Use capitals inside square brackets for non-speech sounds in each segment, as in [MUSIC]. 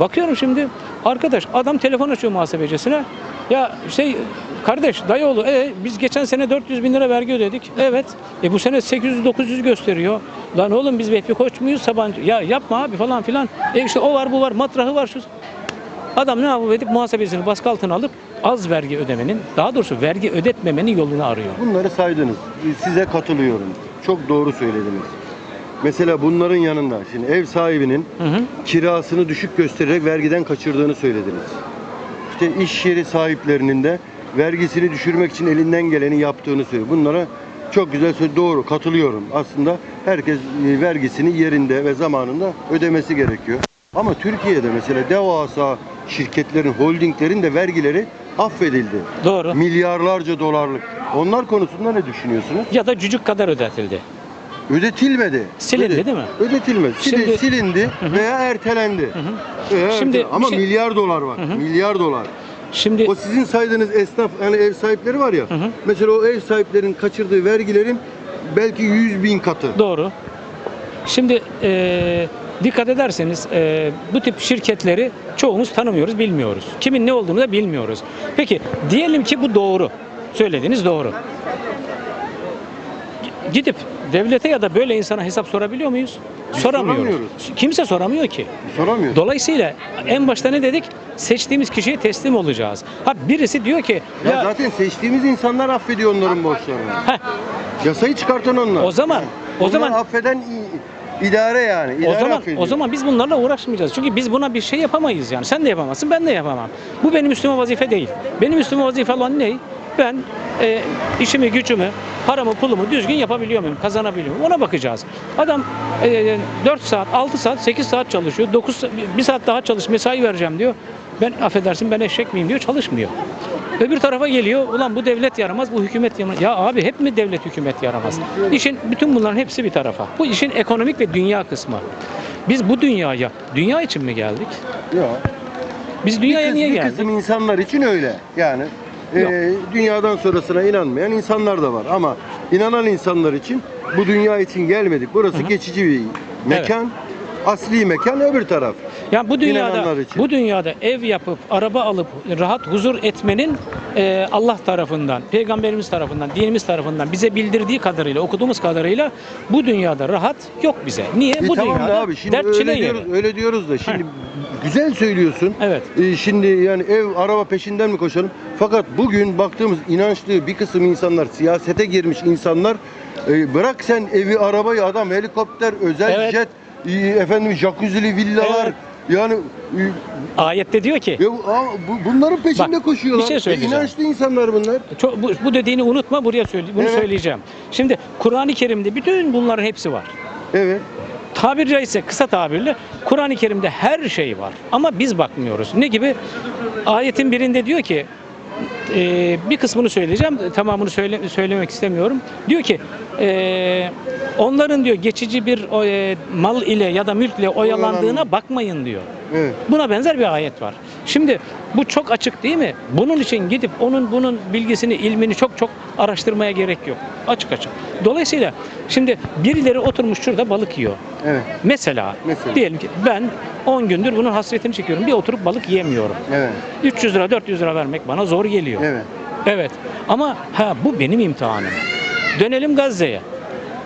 Bakıyorum şimdi arkadaş adam telefon açıyor muhasebecisine. Ya şey kardeş dayıoğlu e, biz geçen sene 400 bin lira vergi ödedik. Evet. E bu sene 800-900 gösteriyor. Lan oğlum biz Vehbi Koç muyuz Sabancı? Ya yapma abi falan filan. E işte o var bu var matrahı var şu. Adam ne yapıp edip muhasebesini baskı altına alıp az vergi ödemenin daha doğrusu vergi ödetmemenin yolunu arıyor. Bunları saydınız. Size katılıyorum. Çok doğru söylediniz. Mesela bunların yanında şimdi ev sahibinin Hı hı. kirasını düşük göstererek vergiden kaçırdığını söylediniz. İşte iş yeri sahiplerinin de vergisini düşürmek için elinden geleni yaptığını söylüyor. Bunlara çok güzel söz doğru katılıyorum. Aslında herkes e, vergisini yerinde ve zamanında ödemesi gerekiyor. Ama Türkiye'de mesela devasa şirketlerin, holdinglerin de vergileri affedildi. Doğru. Milyarlarca dolarlık. Onlar konusunda ne düşünüyorsunuz? Ya da cücük kadar ödetildi. Ödetilmedi. Silindi Öde- değil mi? Ödetilmedi. Sili- Şimdi- silindi hı. veya ertelendi. Hı hı. Veya Şimdi ertelendi. ama şey- milyar dolar var. Hı hı. Milyar dolar. Şimdi O sizin saydığınız esnaf yani ev sahipleri var ya. Hı hı. Mesela o ev sahiplerinin kaçırdığı vergilerin belki 100 bin katı. Doğru. Şimdi e, dikkat ederseniz e, bu tip şirketleri çoğumuz tanımıyoruz, bilmiyoruz. Kimin ne olduğunu da bilmiyoruz. Peki diyelim ki bu doğru. Söylediğiniz doğru. G- Gidip devlete ya da böyle insana hesap sorabiliyor muyuz? Biz Soramıyoruz. soramıyoruz. Kimse soramıyor ki. Soramıyor. Dolayısıyla en başta ne dedik? Seçtiğimiz kişiye teslim olacağız. Ha birisi diyor ki ya, ya, zaten seçtiğimiz insanlar affediyor onların borçlarını. heh, Yasayı çıkartan onlar. O zaman- o Onlar zaman- affeden idare yani. O İdare zaman affediyor. o zaman biz bunlarla uğraşmayacağız. Çünkü biz buna bir şey yapamayız yani. Sen de yapamazsın, ben de yapamam. Bu benim üstüme vazife değil. Benim üstüme vazife olan ne? Ben e, işimi, gücümü, paramı, pulumu düzgün yapabiliyor muyum? Kazanabiliyor muyum? Ona bakacağız. Adam e, 4 saat, 6 saat, 8 saat çalışıyor. 9 bir saat daha çalış, mesai vereceğim diyor. Ben affedersin ben eşek miyim diyor, çalışmıyor. Öbür tarafa geliyor, ulan bu devlet yaramaz, bu hükümet yaramaz. Ya abi hep mi devlet hükümet yaramaz? İşin bütün bunların hepsi bir tarafa. Bu işin ekonomik ve dünya kısmı. Biz bu dünyaya, dünya için mi geldik? Ya. Biz Bir, dünyaya kız- niye bir geldik? kısım insanlar için öyle. Yani e, dünyadan sonrasına inanmayan insanlar da var ama inanan insanlar için bu dünya için gelmedik. Burası geçici bir mekan. Asli mekan öbür taraf. Ya bu dünyada İnananlar için. bu dünyada ev yapıp araba alıp rahat huzur etmenin e, Allah tarafından, peygamberimiz tarafından, dinimiz tarafından bize bildirdiği kadarıyla, okuduğumuz kadarıyla bu dünyada rahat yok bize. Niye? E bu tamam da dünyada abi şimdi dert çile öyle yeri. diyoruz, öyle diyoruz da şimdi güzel söylüyorsun. Evet. E, şimdi yani ev araba peşinden mi koşalım? Fakat bugün baktığımız inançlı bir kısım insanlar siyasete girmiş insanlar e, bırak sen evi arabayı adam helikopter özel Evet. jet e, efendim jacuzzi'li villalar Evet. yani e, Ayette diyor ki Ya, aa, bu, bunların peşinde Bak, koşuyorlar. bir şey söyleyeceğim. E, inançlı insanlar bunlar. Çok, bu, bu dediğini unutma buraya söyle, bunu Evet. söyleyeceğim. Şimdi Kur'an-ı Kerim'de bütün bunların hepsi var. Evet. Tabiri caizse kısa tabirle Kur'an-ı Kerim'de her şey var. Ama biz bakmıyoruz. Ne gibi? Ayetin birinde diyor ki e, bir kısmını söyleyeceğim. Tamamını söyle, söylemek istemiyorum. Diyor ki e, onların diyor geçici bir o, e, mal ile ya da mülkle oyalandığına bakmayın diyor. Evet. Buna benzer bir ayet var. Şimdi bu çok açık değil mi? Bunun için gidip onun bunun bilgisini, ilmini çok çok araştırmaya gerek yok. Açık açık. Dolayısıyla şimdi birileri oturmuş şurada balık yiyor. Evet. Mesela, Mesela. diyelim ki ben 10 gündür bunun hasretini çekiyorum. Bir oturup balık yiyemiyorum. Evet. 300 lira 400 lira vermek bana zor geliyor. Evet. Evet. Ama ha bu benim imtihanım. Dönelim Gazze'ye.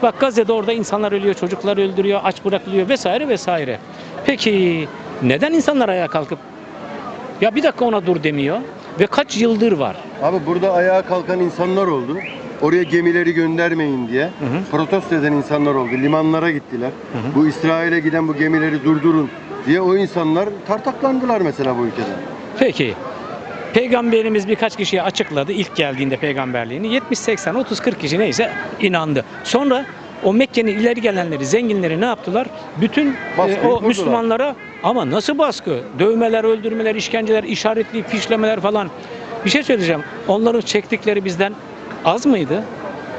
Bak Gazze'de orada insanlar ölüyor, çocuklar öldürüyor, aç bırakılıyor vesaire vesaire. Peki neden insanlar ayağa kalkıp ya bir dakika ona dur demiyor ve kaç yıldır var? Abi burada ayağa kalkan insanlar oldu. Oraya gemileri göndermeyin diye hı. protesto eden insanlar oldu. Limanlara gittiler. hı. Bu İsrail'e giden bu gemileri durdurun diye o insanlar tartaklandılar mesela bu ülkede. Peki Peygamberimiz birkaç kişiye açıkladı ilk geldiğinde peygamberliğini. 70 80 30 40 kişi neyse inandı. Sonra o Mekke'nin ileri gelenleri, zenginleri ne yaptılar? Bütün Baskıyı e, o kurdular. Müslümanlara ama nasıl baskı? Dövmeler, öldürmeler, işkenceler, işaretli fişlemeler falan. Bir şey söyleyeceğim. Onların çektikleri bizden az mıydı?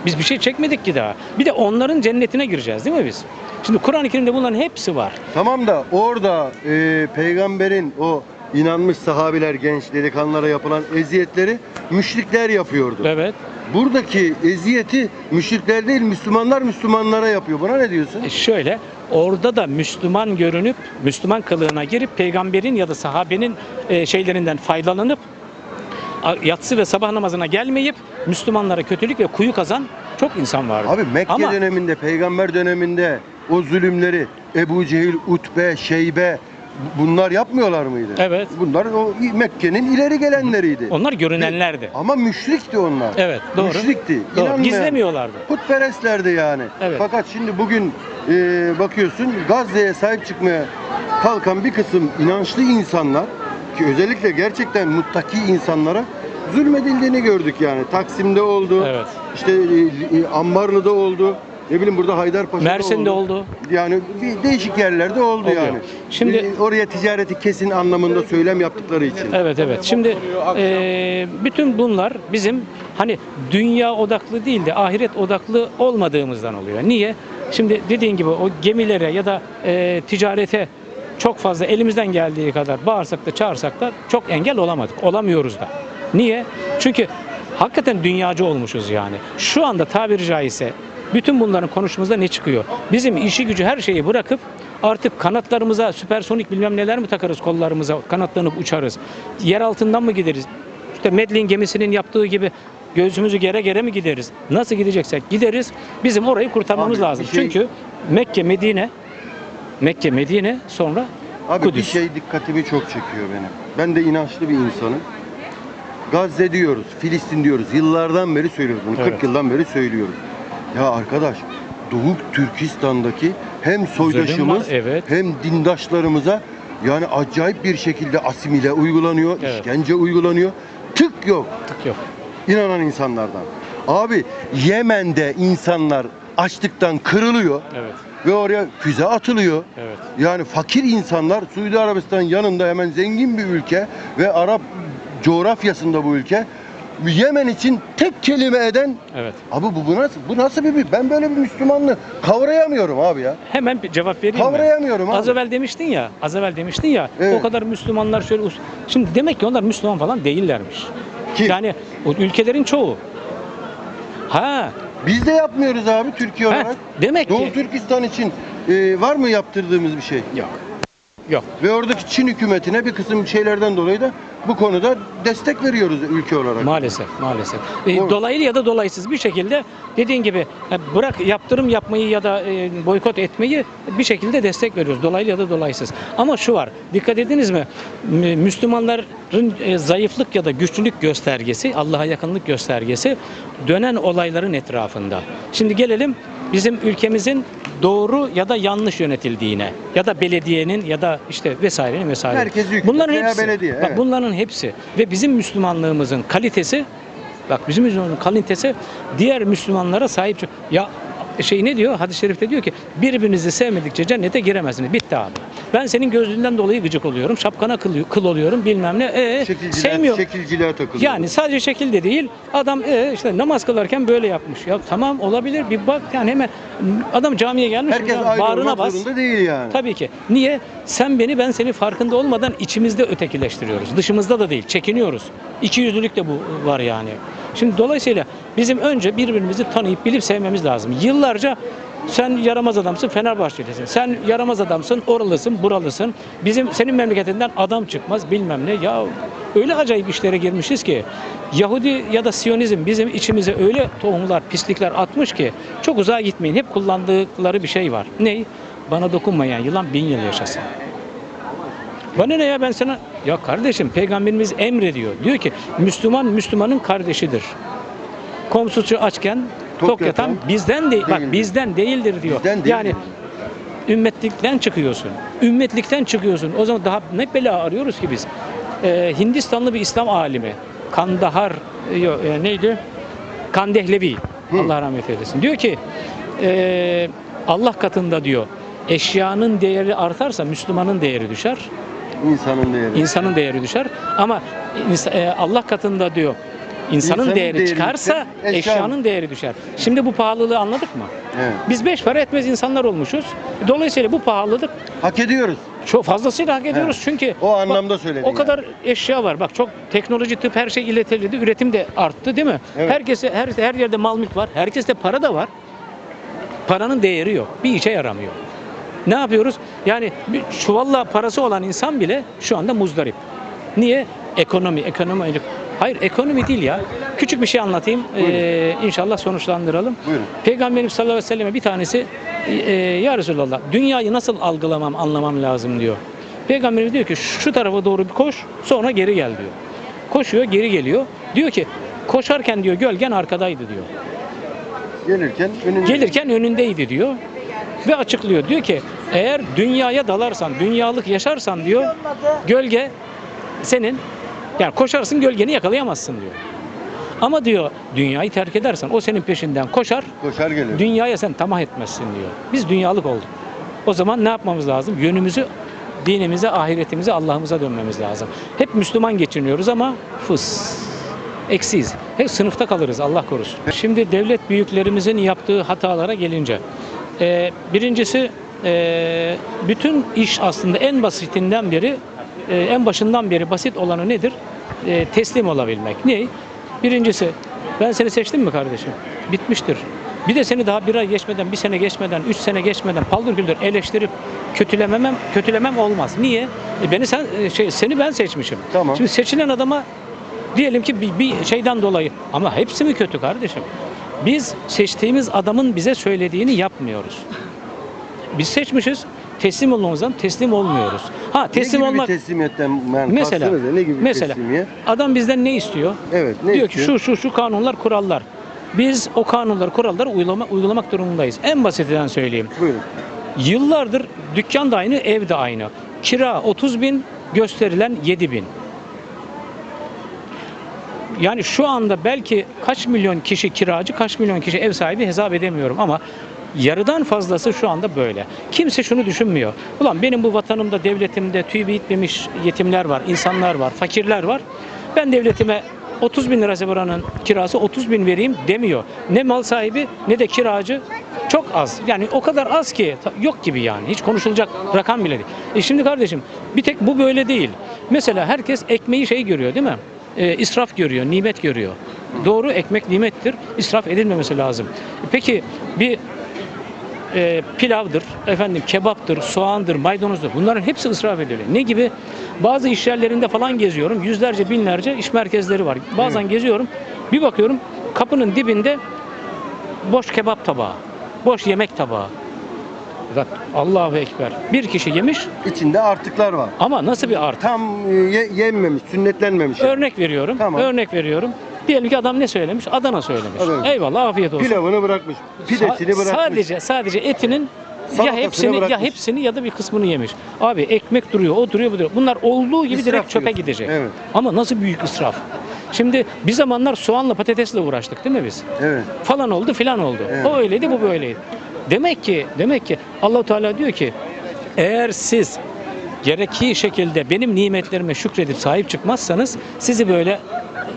Biz bir şey çekmedik ki daha. Bir de onların cennetine gireceğiz değil mi biz? Şimdi Kur'an-ı Kerim'de bunların hepsi var. Tamam da orada e, peygamberin o inanmış sahabiler, genç delikanlılara yapılan eziyetleri müşrikler yapıyordu. Evet. Buradaki eziyeti müşrikler değil Müslümanlar Müslümanlara yapıyor. Buna ne diyorsun? E şöyle orada da Müslüman görünüp Müslüman kılığına girip peygamberin ya da sahabenin e, şeylerinden faydalanıp yatsı ve sabah namazına gelmeyip Müslümanlara kötülük ve kuyu kazan çok insan vardı. Abi Mekke Ama döneminde, peygamber döneminde o zulümleri Ebu Cehil, Utbe, Şeybe bunlar yapmıyorlar mıydı? Evet. Bunlar o Mekke'nin ileri gelenleriydi. onlar görünenlerdi. Ama müşrikti onlar. Evet, doğru. Müşrikti. Doğru. İnanmayan. Gizlemiyorlardı. Putperestlerdi yani. Evet. Fakat şimdi bugün e, bakıyorsun Gazze'ye sahip çıkmaya kalkan bir kısım inançlı insanlar ki özellikle gerçekten muttaki insanlara zulmedildiğini gördük yani. Taksim'de oldu. Evet. İşte e, e, Ambarlı'da oldu. Ne bileyim burada Haydarpaşa'da Mersin'de oldu. Yani bir değişik yerlerde oldu Oluyor. yani. Şimdi- oraya ticareti kesin anlamında söylem yaptıkları için. Evet evet. Şimdi e, bütün bunlar bizim hani dünya odaklı değil de ahiret odaklı olmadığımızdan oluyor. Niye? Şimdi dediğin gibi o gemilere ya da e, ticarete çok fazla elimizden geldiği kadar bağırsak da çağırsak da çok engel olamadık. Olamıyoruz da. Niye? Çünkü hakikaten dünyacı olmuşuz yani. Şu anda tabiri caizse bütün bunların konuşmamızda ne çıkıyor? Bizim işi gücü her şeyi bırakıp artık kanatlarımıza süpersonik bilmem neler mi takarız kollarımıza kanatlanıp uçarız? Yer altından mı gideriz? İşte Medlin gemisinin yaptığı gibi gözümüzü gere gere mi gideriz? Nasıl gideceksek gideriz. Bizim orayı kurtarmamız Abi, lazım. bir şey- Çünkü Mekke, Medine Mekke, Medine sonra Abi bir Kudüs. şey dikkatimi çok çekiyor benim. Ben de inançlı bir insanım. Gazze diyoruz, Filistin diyoruz. Yıllardan beri söylüyoruz bunu. 40 Evet. yıldan beri söylüyoruz. Ya arkadaş, Doğu Türkistan'daki hem soydaşımız evet. hem dindaşlarımıza yani acayip bir şekilde asimile uygulanıyor, Evet. işkence uygulanıyor. Tık yok tık yok. inanan insanlardan. Abi Yemen'de insanlar açlıktan kırılıyor Evet. ve oraya füze atılıyor. Evet. Yani fakir insanlar Suudi Arabistan yanında hemen zengin bir ülke ve Arap coğrafyasında bu ülke. Yemen için tek kelime eden Evet. abi bu, bu nasıl bu nasıl bir ben böyle bir Müslümanlığı kavrayamıyorum abi ya. Hemen bir cevap vereyim mi? Kavrayamıyorum abi. Az evvel demiştin ya, az evvel demiştin ya, Evet. o kadar Müslümanlar şöyle... us- Şimdi demek ki onlar Müslüman falan değillermiş. Kim? Yani o ülkelerin çoğu. Ha, Biz de yapmıyoruz abi Türkiye ha olarak. demek Doğu ki... Türkistan için e, var mı yaptırdığımız bir şey? Yok. Yok. Ve oradaki Çin hükümetine bir kısım şeylerden dolayı da bu konuda destek veriyoruz ülke olarak. Maalesef, maalesef. E, Doğru. dolaylı ya da dolaysız bir şekilde dediğin gibi e, bırak yaptırım yapmayı ya da e, boykot etmeyi bir şekilde destek veriyoruz. Dolaylı ya da dolaysız. Ama şu var. Dikkat ediniz mi? Mü- Müslümanların e, zayıflık ya da güçlülük göstergesi, Allah'a yakınlık göstergesi dönen olayların etrafında. Şimdi gelelim bizim ülkemizin doğru ya da yanlış yönetildiğine ya da belediyenin ya da işte vesairenin vesaire. Merkezi hükümet Bunların veya hepsi. belediye, Bak evet. bunların hepsi ve bizim Müslümanlığımızın kalitesi bak bizim Müslümanlığımızın kalitesi diğer Müslümanlara sahip ya şey ne diyor? Hadis-i şerifte diyor ki birbirinizi sevmedikçe cennete giremezsiniz. Bitti abi. Ben senin gözlüğünden dolayı gıcık oluyorum. Şapkana kıl, kıl oluyorum bilmem ne. Ee, Şekilciler, sevmiyor. şekilciliğe takılıyor. Yani sadece şekil de değil. Adam e, işte namaz kılarken böyle yapmış. Ya tamam olabilir. Bir bak yani hemen adam camiye gelmiş. Herkes ayrı bağrına bas. zorunda değil yani. Tabii ki. Niye? Sen beni ben seni farkında olmadan içimizde ötekileştiriyoruz. Dışımızda da değil. Çekiniyoruz. İki yüzlülük de bu var yani. Şimdi dolayısıyla bizim önce birbirimizi tanıyıp bilip sevmemiz lazım. Yıllarca sen yaramaz adamsın Fenerbahçelisin. Sen yaramaz adamsın oralısın buralısın. Bizim senin memleketinden adam çıkmaz bilmem ne. Ya öyle acayip işlere girmişiz ki Yahudi ya da Siyonizm bizim içimize öyle tohumlar, pislikler atmış ki çok uzağa gitmeyin. Hep kullandıkları bir şey var. Ney? Bana dokunmayan yılan bin yıl yaşasın. Bana ne ya ben sana ya kardeşim peygamberimiz emrediyor. Diyor ki Müslüman Müslümanın kardeşidir. Komşusu açken Tok tok, yatan yatan bizden değil. Bak bizden değildir diyor. Bizden değildir. Yani ümmetlikten çıkıyorsun. Ümmetlikten çıkıyorsun. O zaman daha ne bela arıyoruz ki biz? Ee, Hindistanlı bir İslam alimi Kandahar e, neydi? Kandehlevi. Hı. Allah rahmet eylesin. Diyor ki e, Allah katında diyor eşyanın değeri artarsa Müslümanın değeri düşer. İnsanın değeri. insanın değeri düşer. Ama e, Allah katında diyor insanın, İnsanın değeri, değeri çıkarsa yükselir, eşyanın- eşyanın değeri düşer. Şimdi bu pahalılığı anladık mı? Evet. Biz beş para etmez insanlar olmuşuz. Dolayısıyla bu pahalılık Hak ediyoruz. çok fazlasıyla hak ediyoruz. Çünkü O anlamda söyledim. o kadar eşya var. Bak çok teknoloji, tıp her şey iletildi. Üretim de arttı değil mi? Evet. Herkese her her yerde mal mülk var. Herkeste para da var. Paranın değeri yok. Bir işe yaramıyor. Ne yapıyoruz? Yani bir çuvalla parası olan insan bile şu anda muzdarip. Niye? Ekonomi, ekonomi. Hayır ekonomi değil ya. Küçük bir şey anlatayım. Ee, inşallah sonuçlandıralım. Buyurun. Peygamberimiz sallallahu aleyhi ve selleme bir tanesi e, ya Resulallah dünyayı nasıl algılamam, anlamam lazım diyor. Peygamberimiz diyor ki şu tarafa doğru bir koş sonra geri gel diyor. Koşuyor geri geliyor. Diyor ki koşarken diyor gölgen arkadaydı diyor. Gelirken önünde. Gelirken önündeydi diyor. Ve açıklıyor. Diyor ki eğer dünyaya dalarsan, dünyalık yaşarsan diyor gölge senin yani koşarsın gölgeni yakalayamazsın diyor. Ama diyor dünyayı terk edersen o senin peşinden koşar Koşar gelir. dünyaya sen tamah etmezsin diyor. Biz dünyalık olduk. O zaman ne yapmamız lazım? Yönümüzü dinimize, ahiretimize, Allah'ımıza dönmemiz lazım. Hep Müslüman geçiniyoruz ama fıs. Eksiyiz. Hep sınıfta kalırız Allah korusun. Şimdi devlet büyüklerimizin yaptığı hatalara gelince. e, birincisi e, bütün iş aslında en basitinden beri e, en başından beri basit olanı nedir? E, teslim olabilmek. Ne? Birincisi ben seni seçtim mi kardeşim? Bitmiştir. Bir de seni daha bir ay geçmeden, bir sene geçmeden, üç sene geçmeden paldır küldür eleştirip kötülememem, kötülemem olmaz. Niye? E, beni sen, e, şey, seni ben seçmişim. Tamam. Şimdi seçilen adama diyelim ki bir, bir şeyden dolayı ama hepsi mi kötü kardeşim? Biz seçtiğimiz adamın bize söylediğini yapmıyoruz. Biz seçmişiz. Teslim olmamızdan teslim olmuyoruz. Ha teslim ne gibi olmak bir teslimiyetten yani mesela ne? gibi bir mesela teslimiyet? adam bizden ne istiyor? Evet ne diyor istiyor? ki şu şu şu kanunlar, kurallar. Biz o kanunları, kuralları uygulama, uygulamak durumundayız. En basitinden söyleyeyim. Buyurun. Yıllardır dükkan da aynı, ev de aynı. Kira 30 bin, gösterilen 7 bin. Yani şu anda belki kaç milyon kişi kiracı, kaç milyon kişi ev sahibi hesap edemiyorum ama yarıdan fazlası şu anda böyle. Kimse şunu düşünmüyor. Ulan benim bu vatanımda, devletimde tüy bitmemiş yetimler var, insanlar var, fakirler var. Ben devletime 30 bin lira buranın kirası 30 bin vereyim demiyor. Ne mal sahibi ne de kiracı çok az. Yani o kadar az ki yok gibi yani. Hiç konuşulacak rakam bile değil. E şimdi kardeşim bir tek bu böyle değil. Mesela herkes ekmeği şey görüyor değil mi? E, israf görüyor, nimet görüyor. Doğru ekmek nimettir. İsraf edilmemesi lazım. Peki bir e, pilavdır, efendim kebaptır, soğandır, maydanozdur. Bunların hepsi israf ediliyor. Ne gibi? Bazı iş yerlerinde falan geziyorum. Yüzlerce, binlerce iş merkezleri var. Bazen geziyorum. Bir bakıyorum kapının dibinde boş kebap tabağı, boş yemek tabağı. Bak, Allahu Ekber. Bir kişi yemiş İçinde artıklar var. ama nasıl bir artı? Tam e, ye- yenmemiş, sünnetlenmemiş. Örnek veriyorum. Tamam. Örnek veriyorum. Diyelim ki adam ne söylemiş? Adana söylemiş. Evet. Eyvallah afiyet olsun. Pilavını bırakmış, pidesini Sa- bırakmış. Sadece sadece etinin ya hepsini ya bırakmış. hepsini ya da bir kısmını yemiş. Abi ekmek duruyor, o duruyor, bu duruyor. Bunlar olduğu gibi İsraf direkt çöpe diyorsun. gidecek. Evet. Ama nasıl büyük israf. Şimdi bir zamanlar soğanla patatesle uğraştık değil mi biz? Evet. Falan oldu, filan oldu. Evet. O öyleydi, bu böyleydi. Demek ki demek ki Allah Teala diyor ki eğer siz gerekli şekilde benim nimetlerime şükredip sahip çıkmazsanız sizi böyle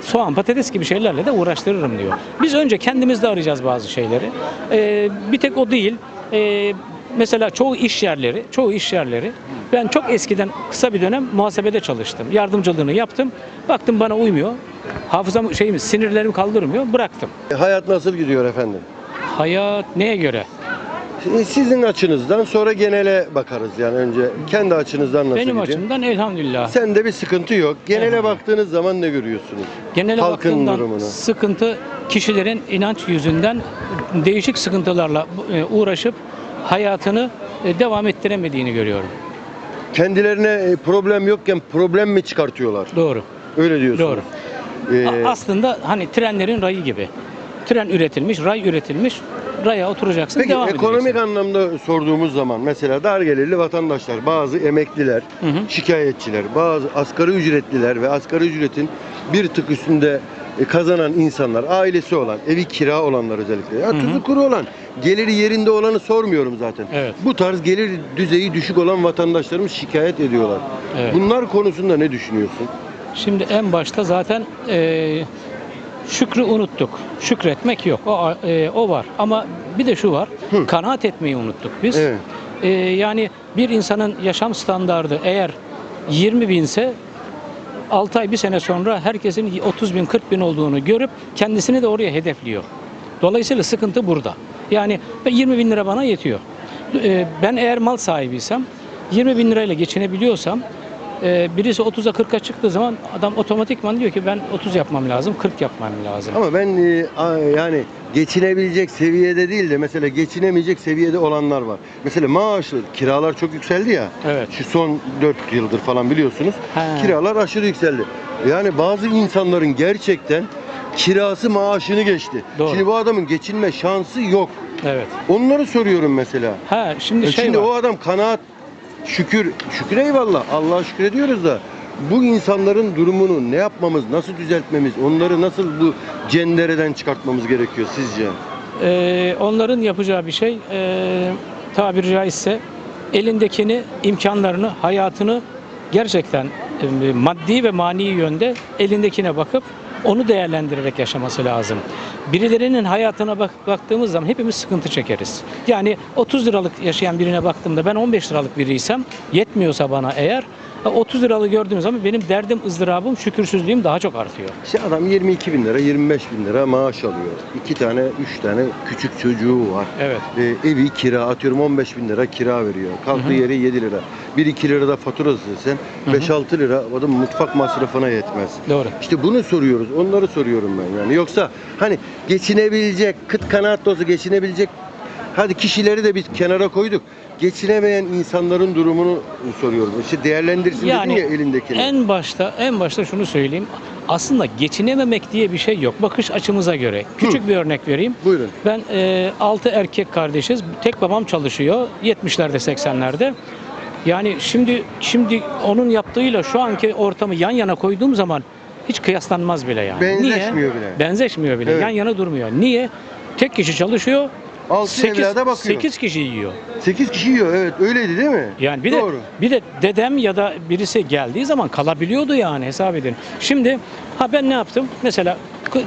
soğan patates gibi şeylerle de uğraştırırım diyor. Biz önce kendimizde arayacağız bazı şeyleri. Ee, bir tek o değil. Ee, mesela çoğu iş yerleri, çoğu iş yerleri ben çok eskiden kısa bir dönem muhasebede çalıştım. Yardımcılığını yaptım. Baktım bana uymuyor. Hafızam şeyim sinirlerim kaldırmıyor. Bıraktım. Hayat nasıl gidiyor efendim? Hayat neye göre? Sizin açınızdan sonra genele bakarız yani önce kendi açınızdan nasıl Benim gidiyor? açımdan elhamdülillah. Sende bir sıkıntı yok. Genele Elhamdülillah. baktığınız zaman ne görüyorsunuz? Genele Halkın baktığımdan durumunu. sıkıntı kişilerin inanç yüzünden değişik sıkıntılarla e, uğraşıp hayatını e, devam ettiremediğini görüyorum. Kendilerine e, problem yokken problem mi çıkartıyorlar? Doğru. Öyle diyorsunuz. Doğru. Ee, A- Aslında hani trenlerin rayı gibi. Tren üretilmiş, ray üretilmiş. Raya oturacaksın, Peki devam ekonomik edeceksin. anlamda sorduğumuz zaman mesela dar gelirli vatandaşlar, bazı emekliler, Hı hı. şikayetçiler, bazı asgari ücretliler ve asgari ücretin bir tık üstünde e, kazanan insanlar, ailesi olan, evi kira olanlar özellikle. Ya tuzu kuru olan, geliri yerinde olanı sormuyorum zaten. Evet. Bu tarz gelir düzeyi düşük olan vatandaşlarımız şikayet ediyorlar. Evet. Bunlar konusunda ne düşünüyorsun? Şimdi en başta zaten e, şükrü unuttuk. Şükretmek yok. O, e, o var. Ama bir de şu var. Hı. Kanaat etmeyi unuttuk biz. Evet. E, yani bir insanın yaşam standardı eğer 20 binse 6 ay bir sene sonra herkesin 30 bin 40 bin olduğunu görüp kendisini de oraya hedefliyor. Dolayısıyla sıkıntı burada. Yani 20 bin lira bana yetiyor. e, ben eğer mal sahibiysem 20 bin lirayla geçinebiliyorsam e, birisi 30'a 40'a çıktığı zaman adam otomatikman diyor ki ben 30 yapmam lazım 40 yapmam lazım. Ama ben e, a- yani geçinebilecek seviyede değil de mesela geçinemeyecek seviyede olanlar var. Mesela maaşlı kiralar çok yükseldi ya. Evet. Şu son 4 yıldır falan biliyorsunuz. He. Kiralar aşırı yükseldi. Yani bazı insanların gerçekten kirası maaşını geçti. Doğru. Şimdi bu adamın geçinme şansı yok. Evet. Onları soruyorum mesela. Ha şimdi E şey Şimdi var. o adam kanaat şükür şükür eyvallah Allah'a şükür ediyoruz da bu insanların durumunu ne yapmamız, nasıl düzeltmemiz, onları nasıl bu cendereden çıkartmamız gerekiyor sizce? Ee, onların yapacağı bir şey e, tabiri caizse elindekini, imkanlarını, hayatını gerçekten e, maddi ve mani yönde elindekine bakıp onu değerlendirerek yaşaması lazım. Birilerinin hayatına bak, baktığımız zaman hepimiz sıkıntı çekeriz. Yani 30 liralık yaşayan birine baktığımda ben 15 liralık biriysem yetmiyorsa bana eğer 30 liralık gördüğüm zaman benim derdim, ızdırabım, şükürsüzlüğüm daha çok artıyor. İşte adam 22 bin lira, 25 bin lira maaş alıyor. İki tane, üç tane küçük çocuğu var. Evet. Ee, evi kira atıyorum 15 bin lira kira veriyor. Kalktığı Hı hı. yeri 7 lira. 1-2 lira da faturası hı. 5-6 lira adam mutfak masrafına yetmez. Doğru. İşte bunu soruyoruz. Onları soruyorum ben yani. Yoksa hani geçinebilecek, kıt kanaat dozu geçinebilecek hadi kişileri de biz kenara koyduk. Geçinemeyen insanların durumunu soruyorum. İşte değerlendirsin Yani ya elindekini. En başta en başta şunu söyleyeyim. Aslında geçinememek diye bir şey yok. Bakış açımıza göre. Küçük bir örnek vereyim. Buyurun. Ben 6 erkek kardeşiz. Tek babam çalışıyor. 70'lerde 80'lerde. Yani şimdi şimdi onun yaptığıyla şu anki ortamı yan yana koyduğum zaman hiç kıyaslanmaz bile yani. Benzeşmiyor Niye? bile. Benzeşmiyor bile. Evet. Yan yana durmuyor. Niye? Tek kişi çalışıyor. 6 evlada bakıyor. 8 kişi yiyor. 8 kişi yiyor evet öyleydi değil mi? Yani bir Doğru. de bir de dedem ya da birisi geldiği zaman kalabiliyordu yani hesap edin. Şimdi ha ben ne yaptım? Mesela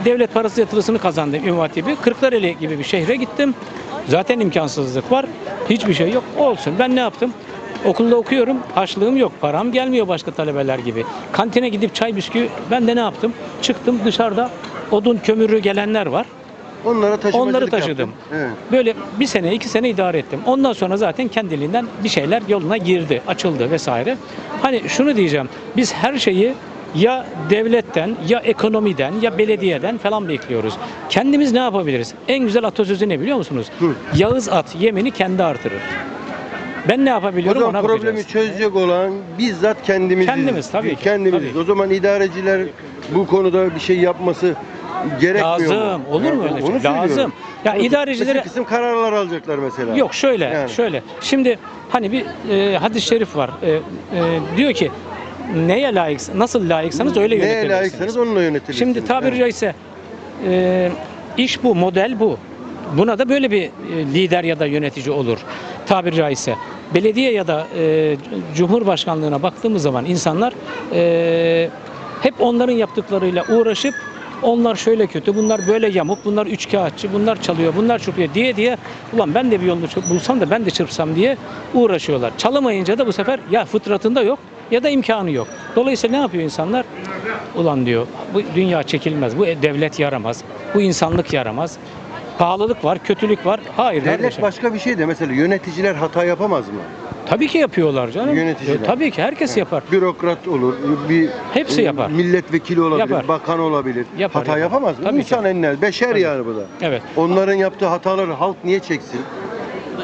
devlet parası yatırısını kazandım İmam Hatibi. Kırklareli gibi bir şehre gittim. Zaten imkansızlık var. Hiçbir şey yok. Olsun. Ben ne yaptım? Okulda okuyorum. Harçlığım yok. Param gelmiyor başka talebeler gibi. Kantine gidip çay bisküvi ben de ne yaptım? Çıktım dışarıda odun kömürü gelenler var. Onlara Onları taşıdım. Evet. Böyle bir sene iki sene idare ettim. Ondan sonra zaten kendiliğinden bir şeyler yoluna girdi, açıldı vesaire. Hani şunu diyeceğim. Biz her şeyi ya devletten ya ekonomiden ya belediyeden falan bekliyoruz. Kendimiz ne yapabiliriz? En güzel atasözü ne biliyor musunuz? Hı. Yağız at yemini kendi artırır. Ben ne O yapabiliyorum zaman ona problemi bakacağız. çözecek olan bizzat kendimiziz. Kendimiz, tabii ki, Kendimiziz. tabii. O zaman idareciler bu konuda bir şey yapması gerekmiyor mu? Lazım. Olur mu Yani öyle şey? Lazım. Ya Onu- idarecilere kısım kararlar alacaklar mesela. Yok şöyle Yani. şöyle. Şimdi hani bir e, hadis-i şerif var. E, e, diyor ki neye layık nasıl layıksanız öyle Neye yönetilirsiniz. layıksanız onunla yönetilirsiniz. Şimdi tabiri Evet. caizse e, iş bu, model bu. Buna da böyle bir e, lider ya da yönetici olur. Tabiri caizse. Belediye ya da e, Cumhurbaşkanlığına baktığımız zaman insanlar e, hep onların yaptıklarıyla uğraşıp onlar şöyle kötü, bunlar böyle yamuk, bunlar üçkağıtçı, bunlar çalıyor, bunlar çırpıyor diye diye ulan ben de bir yolunu bulsam da ben de çırpsam diye uğraşıyorlar. Çalamayınca da bu sefer ya fıtratında yok ya da imkanı yok. Dolayısıyla ne yapıyor insanlar? Ulan diyor bu dünya çekilmez, bu devlet yaramaz, bu insanlık yaramaz. Pahalılık var, kötülük var. Hayır Devlet kardeşim. başka bir şey de mesela yöneticiler hata yapamaz mı? Tabii ki yapıyorlar canım. Yöneticiler. E, Tabii ki herkes yapar. Bürokrat olur, bir Hepsi yapar. milletvekili olabilir, Yapar. bakan olabilir. Yapar, hata yapar. yapamaz mı? Tabii ki. İnsan enler, beşer Tabii. yani bu da. Evet. Onların yaptığı hataları halk niye çeksin?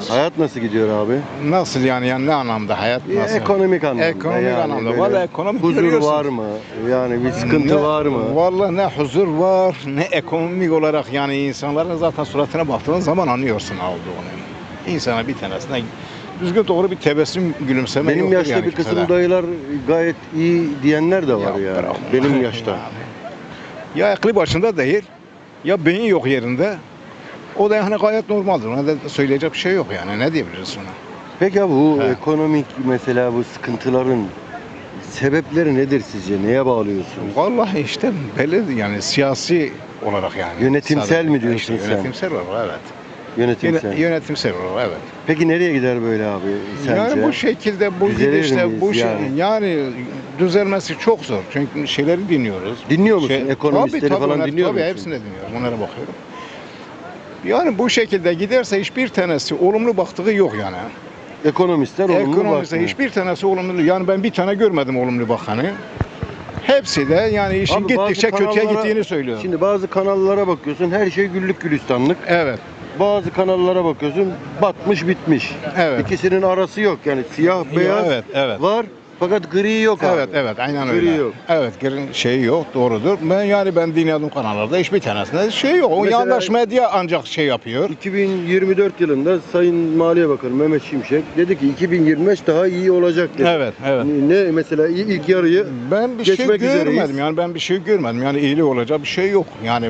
Hayat nasıl gidiyor abi? Nasıl yani yani ne anlamda hayat Ya, nasıl? ekonomik anlamda. Ekonomik yani anlamda. böyle Vallahi ekonomik Huzur görüyorsun. var mı? Yani bir sıkıntı Ne- var mı? Vallahi ne huzur var ne ekonomik olarak yani insanların zaten suratına baktığın zaman anlıyorsun ne olduğunu. İnsana bir tanesine düzgün doğru bir tebessüm gülümseme Benim yoktur yaşta yani bir kısım kimsede. dayılar gayet iyi diyenler de var Ya yani. bırak. Benim [LAUGHS] yaşta. Ya aklı başında değil ya beyin yok yerinde. O da yani gayet normaldir. Ona da söyleyecek bir şey yok yani. Ne diyebiliriz ona? Peki abi bu He. ekonomik mesela bu sıkıntıların sebepleri nedir sizce? Neye bağlıyorsunuz? Vallahi işte belli yani siyasi olarak yani. Yönetimsel Sadece- mi diyorsun İşte sen? Yönetimsel olarak evet. Yönetimsel. Yöne- yönetimsel olarak evet. Peki nereye gider böyle abi sence? Yani bu şekilde bu Düzelir gidişle bu şey, yani? yani? düzelmesi çok zor. Çünkü şeyleri dinliyoruz. Dinliyor musun? Şey- Ekonomistleri Tabii, tabii, falan onlar- dinliyor tabii, musun? hepsini dinliyorum. Onlara bakıyorum. Yani bu şekilde giderse hiçbir tanesi olumlu baktığı yok yani. Ekonomistler olumlu Ekonomiste bakmıyor. hiçbir tanesi olumlu. Yani ben bir tane görmedim olumlu bakanı. Hepsi de yani işin Abi bazı gittikçe kötüye kanallara- gittiğini söylüyor. Şimdi bazı kanallara bakıyorsun her şey güllük gülistanlık. Evet. Bazı kanallara bakıyorsun batmış bitmiş. Evet. İkisinin arası yok yani siyah beyaz Evet, evet. var fakat gri yok abi. Evet evet aynen Gri öyle. yok. Evet gri şey yok doğrudur. Ben yani ben dinlediğim kanallarda hiçbir tanesinde şey yok. O Mesela- yandaş medya ancak şey yapıyor. 2024 yılında Sayın Maliye Bakanı Mehmet Şimşek dedi ki 2025 daha iyi olacak dedi. Evet evet. Ne mesela ilk yarıyı Ben bir şey Geçmek üzereyiz. görmedim yani ben bir şey görmedim yani iyiliği olacak bir şey yok yani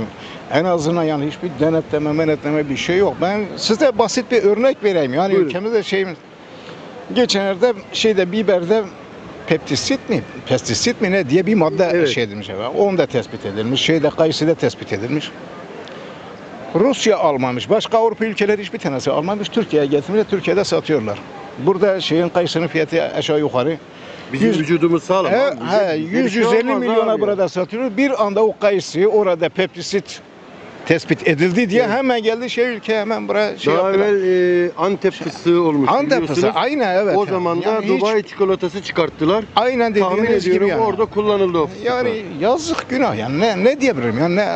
en azından yani hiçbir denetleme menetleme bir şey yok. Ben size basit bir örnek vereyim yani Buyurun. ülkemizde şey geçenlerde şeyde biberde peptisit mi pestisit mi ne diye bir madde Evet. şey edilmiş efendim. Onda tespit edilmiş şeyde kayısıda tespit edilmiş. Rusya almamış. Başka Avrupa ülkeleri hiçbir tanesi almamış. Türkiye'ye getirmiş. Türkiye'de satıyorlar. Burada şeyin kayısının fiyatı aşağı yukarı bizim Yüz- vücudumuz sağlam. Bize- he, bize bir şey 150 olmaz milyona burada satıyoruz. Bir anda o kayısı orada peptisit tespit edildi diye Evet. hemen geldi şey ülke hemen buraya şey Daha yaptılar. evvel e, Antep fıstığı olmuş Antep fıstığı, aynen evet. O zaman da Yani hiç- Dubai çikolatası çıkarttılar. aynen Tahmin dediğiniz gibi ediyorum yani. orada kullanıldı o fıstıklar. yani yazık günah yani ne ne diyebilirim yani ne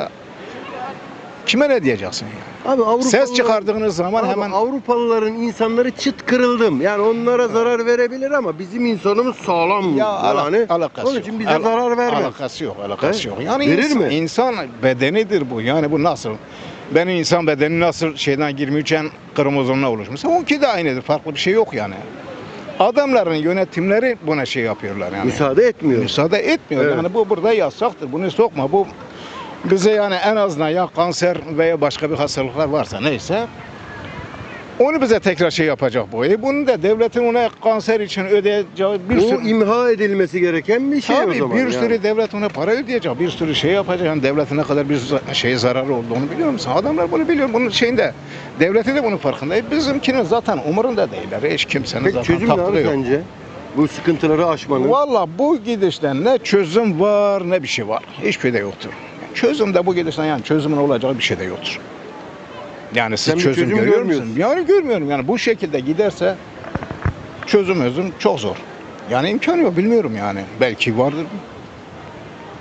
kime ne diyeceksin yani? Abi Avrupalılar, Ses çıkardığınız zaman Abi hemen Avrupalıların insanları çıt kırıldım. Yani onlara zarar verebilir ama bizim insanımız sağlam ya yani. alakası Onun yok. için bize Ala- zarar vermez. Alakası yok, alakası He? yok. Yani Verir insan, mi? insan bedenidir bu. Yani bu nasıl? Benim insan bedeni nasıl şeyden 23'en kromozomla oluşmuşsa onunki de aynıdır. Farklı bir şey yok yani. Adamların yönetimleri buna şey yapıyorlar yani. Müsaade etmiyor. Müsaade etmiyor. Evet. Yani bu burada yasaktır. Bunu sokma. Bu bize yani en azından ya kanser veya başka bir hastalıklar varsa neyse onu bize tekrar şey yapacak bu. E bunun da devletin ona kanser için ödeyeceği bir Bu sürü imha edilmesi gereken bir şey Tabii o zaman. bir yani. sürü devlet ona para ödeyecek, bir sürü şey yapacak. Yani devletin ne kadar bir şey zararı olduğunu biliyor musun? Adamlar bunu biliyor. Bunun şeyinde devleti de bunun farkında. E bizimkinin zaten umurunda değiller. Hiç kimsenin Peki zaten çözüm ne sence? Bu sıkıntıları aşmanın. Valla bu gidişten ne çözüm var ne bir şey var. Hiçbir şey de yoktur. Çözüm de bu gidişten yani çözümün olacağı bir şey de yoktur. Yani siz Sen çözüm, çözüm görüyor görmüyorsun. musun? Yani görmüyorum. Yani bu şekilde giderse çözüm özüm çok zor. Yani imkanı yok bilmiyorum yani. Belki vardır.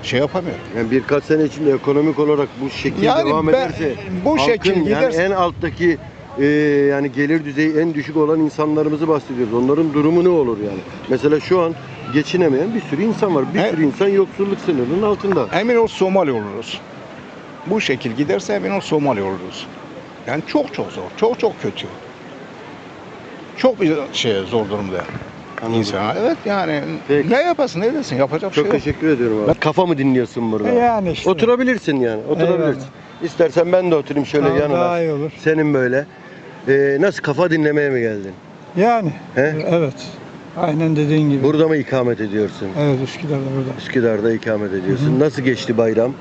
Şey yapamıyorum. Yani birkaç sene içinde ekonomik olarak bu şekilde Yani devam ben- ederse bu halkın şekil yani en alttaki e, yani gelir düzeyi en düşük olan insanlarımızı bahsediyoruz. Onların durumu ne olur yani? Mesela şu an geçinemeyen bir sürü insan var. Bir Evet. sürü insan yoksulluk sınırının altında. Emin ol Somali oluruz. Bu şekil giderse emin ol Somali oluruz. Yani çok çok zor. Çok çok kötü. Çok bir şey zor durumda Anladım. insana. Evet yani Peki. ne yapasın ne desin yapacak Çok şey yok. teşekkür ediyorum abi. Kafa mı dinliyorsun burada? Yani işte. Oturabilirsin yani. Oturabilirsin. Eyvallah. İstersen ben de oturayım şöyle Daha- yanına. Daha iyi olur. Senin böyle. Ee, nasıl kafa dinlemeye mi geldin? Yani. He? Evet. Aynen dediğin gibi. Burada mı ikamet ediyorsun? Evet Üsküdar'da burada. Üsküdar'da ikamet ediyorsun. Nasıl geçti bayram?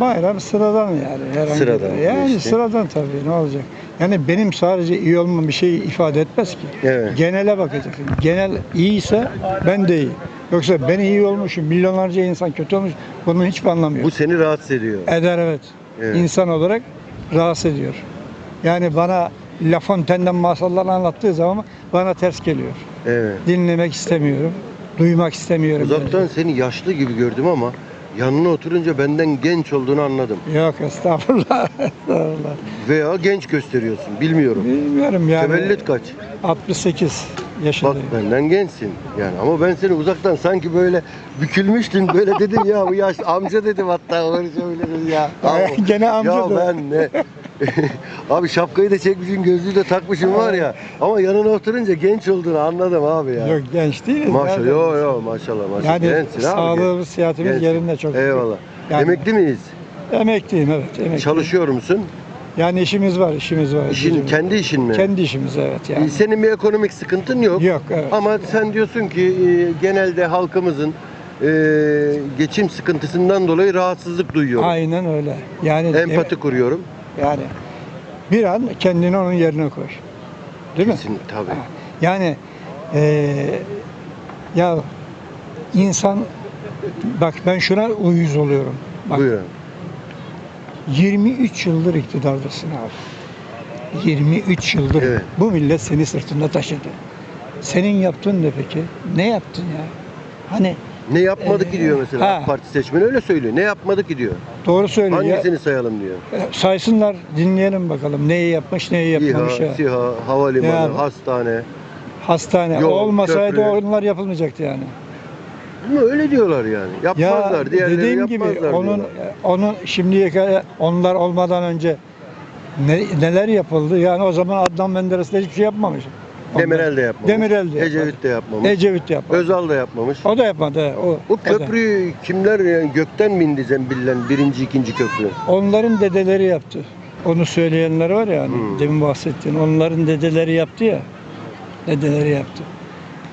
Bayram sıradan yani. Herhangi Sıradan bir- Yani geçti. sıradan tabii ne olacak. Yani benim sadece iyi olmam bir şey ifade etmez ki. Evet. Genele bakacaksın. Genel iyiyse ben de iyi. Yoksa ben iyi olmuşum, milyonlarca insan kötü olmuş. Bunun hiçbir anlamı yok. Bu seni rahatsız ediyor. Eder evet. Evet. İnsan olarak rahatsız ediyor. Yani bana La Fontaine'den masallar anlattığı zaman bana ters geliyor. Evet. Dinlemek istemiyorum. Duymak istemiyorum. Uzaktan seni yaşlı gibi gördüm ama yanına oturunca benden genç olduğunu anladım. Yok estağfurullah. [LAUGHS] estağfurullah. Veya genç gösteriyorsun. Bilmiyorum. Bilmiyorum yani. Tevellüt kaç? 68 Bak yaşındayım. benden gençsin. Yani ama ben seni uzaktan sanki böyle bükülmüştün böyle dedim ya bu yaş amca dedim hatta öyle şöyle dedim ya. [LAUGHS] Abi, Gene amca ya da. ben ne? [LAUGHS] abi şapkayı da çekmişsin, gözlüğü de takmışsın var ya. Ama yanına oturunca genç olduğunu anladım abi ya. Yok genç değiliz. Maşallah, zaten. yo yo maşallah maşallah. Yani Gençsin abi, sağlığımız, sıhhatimiz Gençsin. yerinde çok. Eyvallah. Yani- Emekli miyiz? Emekliyim evet. Emekliyim. Çalışıyor musun? Yani işimiz var, işimiz var. İşin, kendi işin mi? Kendi işimiz evet yani. Senin bir ekonomik sıkıntın yok. Yok evet. Ama sen diyorsun ki e, genelde halkımızın e, geçim sıkıntısından dolayı rahatsızlık duyuyorum. Aynen öyle. Yani Empati kuruyorum. yani bir an kendini onun yerine koy. Değil mi? Kesin, tabii. Ha. Yani eee, ya insan bak ben şuna uyuz oluyorum. Bak Buyurun. 23 yıldır iktidardasın abi. 23 yıldır Evet. bu millet seni sırtında taşıdı. Senin yaptığın ne peki? Ne yaptın ya? Hani Ne yapmadık ki diyor mesela Ha. AK Parti seçmeni öyle söylüyor. Ne yapmadık ki diyor. doğru söylüyor. ya. Hangisini sayalım diyor. E, Saysınlar, dinleyelim bakalım. Neyi yapmış, neyi yapmamış İHA, ya. SİHA, havalimanı, Yani. hastane. Hastane Yol, olmasaydı köprü. onlar yapılmayacaktı yani. Ama öyle diyorlar yani. Yapmazlar. Ya Diğerleri dediğim gibi yapmazlar onun diyorlar. onun şimdiye kadar onlar olmadan önce ne, neler yapıldı? Yani o zaman Adnan Menderes de hiçbir şey yapmamış. Ondan- Demirel de yapmamış. Demirel de Ecevit yapmadı. de yapmamış. Ecevit de yapmadı. Özal da yapmamış. O da yapmadı. O, Bu o köprüyü kimler yani gökten mi indi zembillen birinci ikinci köprü? Onların dedeleri yaptı. Onu söyleyenler var ya hani Hmm. demin bahsettiğin. Onların dedeleri yaptı ya. Dedeleri yaptı.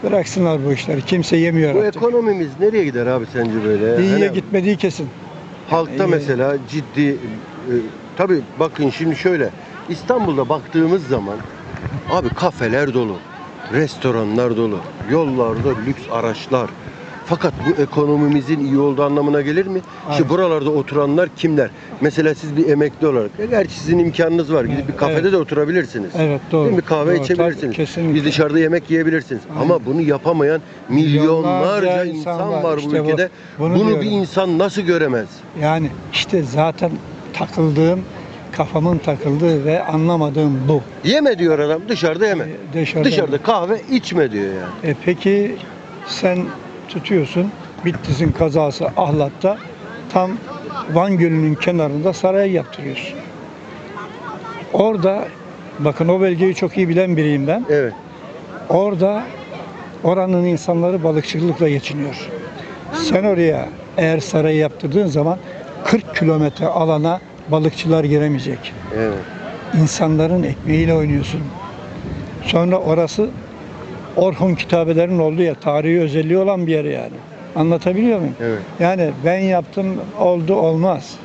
Bıraksınlar bu işleri. Kimse yemiyor Bu artık. ekonomimiz nereye gider abi sence böyle? İyiye Hani gitmediği kesin. Halkta İyi. mesela ciddi e, tabii bakın şimdi şöyle İstanbul'da baktığımız zaman abi kafeler dolu, restoranlar dolu, yollarda lüks araçlar. Fakat bu ekonomimizin iyi olduğu anlamına gelir mi? İşte Hayır. buralarda oturanlar kimler? Mesela siz bir emekli olarak, e, gerçi sizin imkanınız var. Gidip bir kafede evet. de oturabilirsiniz. Evet doğru. Değil mi? Kahve Doğru, içebilirsiniz. tabii. Bir dışarıda yemek yiyebilirsiniz. Aynen. Ama bunu yapamayan milyonlarca insan, var, bu İşte bu. ülkede. Bunu Bunu, diyorum. bir insan nasıl göremez? Yani işte zaten takıldığım, kafamın takıldığı ve anlamadığım bu. Yeme diyor adam dışarıda yeme. Dışarıda. Dışarıda kahve içme diyor yani. E peki sen tutuyorsun Bitlis'in kazası Ahlat'ta tam Van Gölü'nün kenarında saray yaptırıyorsun. Orada bakın o bölgeyi çok iyi bilen biriyim ben. Evet. Orada oranın insanları balıkçılıkla geçiniyor. Sen oraya eğer sarayı yaptırdığın zaman 40 kilometre alana balıkçılar giremeyecek. Evet. İnsanların ekmeğiyle oynuyorsun. Sonra orası Orhun kitabelerin olduğu ya tarihi özelliği olan bir yer yani. Anlatabiliyor muyum? Evet. Yani ben yaptım oldu olmaz.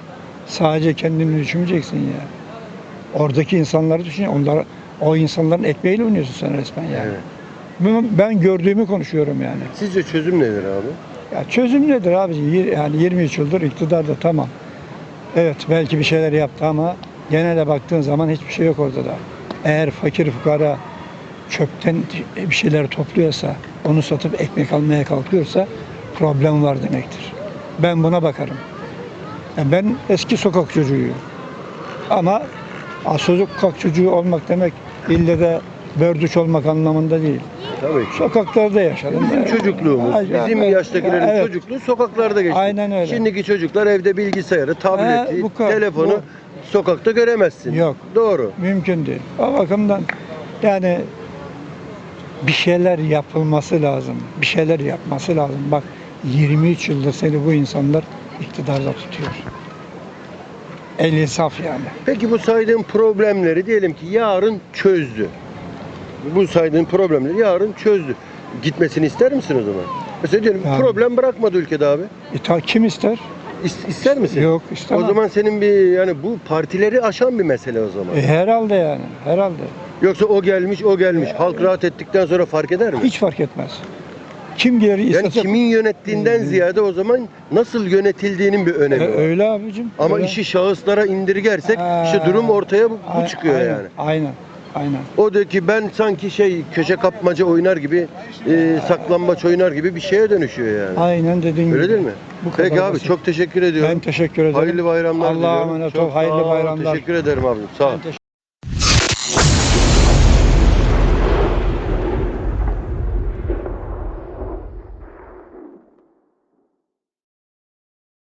Sadece kendini düşünmeyeceksin ya. Oradaki insanları düşün. Onlar o insanların ekmeğiyle oynuyorsun sen resmen yani. Evet. Bunu ben gördüğümü konuşuyorum yani. Sizce çözüm nedir abi? Ya çözüm nedir abi? Yir- Yani 23 yıldır iktidarda tamam. Evet belki bir şeyler yaptı ama genelde baktığın zaman hiçbir şey yok orada da. Eğer fakir fukara çöpten bir şeyler topluyorsa, onu satıp ekmek almaya kalkıyorsa problem var demektir. Ben buna bakarım. Yani ben eski sokak çocuğuyum. Ama sokak çocuğu olmak demek ille de bördüç olmak anlamında değil. Tabii ki. Sokaklarda yaşadım. Bizim çocukluğumuz, ay- bizim yaştakilerin evet. çocukluğu sokaklarda geçti. Aynen öyle. Şimdiki çocuklar evde bilgisayarı, tableti, bu telefonu Bu- sokakta göremezsin. Yok. Doğru. Mümkün değil. O bakımdan yani bir şeyler yapılması lazım. Bir şeyler yapması lazım. Bak 23 yıldır seni bu insanlar iktidarda tutuyor. El insaf yani. Peki bu saydığın problemleri diyelim ki yarın çözdü. Bu saydığın problemleri yarın çözdü. Gitmesini ister misin o zaman? Mesela diyelim Yani. problem bırakmadı ülkede abi. E, ta, kim ister? İs- İster misin? Yok O istemem. zaman senin bir yani bu partileri aşan bir mesele o zaman. E, herhalde yani. Herhalde. Yoksa o gelmiş, o gelmiş. Halk rahat ettikten sonra fark eder mi? Hiç fark etmez. Kim gelir Yani istese... kimin yönettiğinden ziyade o zaman nasıl yönetildiğinin bir E, önemi var. öyle abicim. Ama öyle. işi şahıslara indirgersek Ha. işte durum ortaya bu, bu çıkıyor aynen, yani. Aynen. Aynen. O diyor ki ben sanki şey köşe kapmaca oynar gibi, e, saklambaç oynar gibi bir şeye dönüşüyor yani. Aynen dediğin gibi. Öyle değil mi? Bu kadar Peki abi basit. çok teşekkür ediyorum. Ben teşekkür ederim. Hayırlı bayramlar Allah'a diliyorum. emanet Çok ol. Hayırlı bayramlar. Teşekkür ederim abim. Sağ ol. Ben teşekkür